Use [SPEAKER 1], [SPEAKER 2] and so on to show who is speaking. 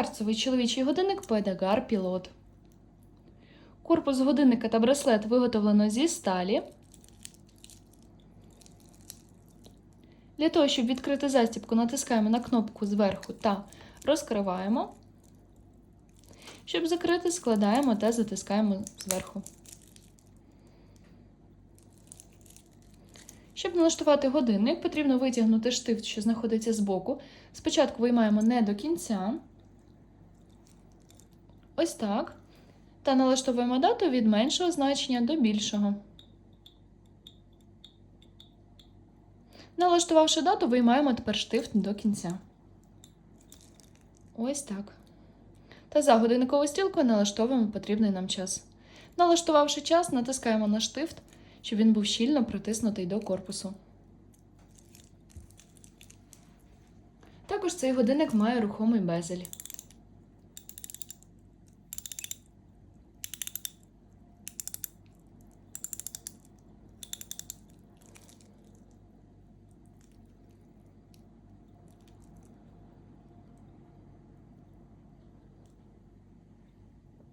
[SPEAKER 1] Кварцевий чоловічий годинник Педагар Пілот. Корпус годинника та браслет виготовлено зі сталі. Для того, щоб відкрити застібку, натискаємо на кнопку зверху та розкриваємо. Щоб закрити, складаємо та затискаємо зверху. Щоб налаштувати годинник, потрібно витягнути штифт, що знаходиться збоку. Спочатку виймаємо не до кінця. Ось так. Та налаштовуємо дату від меншого значення до більшого. Налаштувавши дату, виймаємо тепер штифт до кінця. Ось так. Та за годинниковою стрілкою налаштовуємо потрібний нам час. Налаштувавши час, натискаємо на штифт, щоб він був щільно притиснутий до корпусу. Також цей годинник має рухомий безель.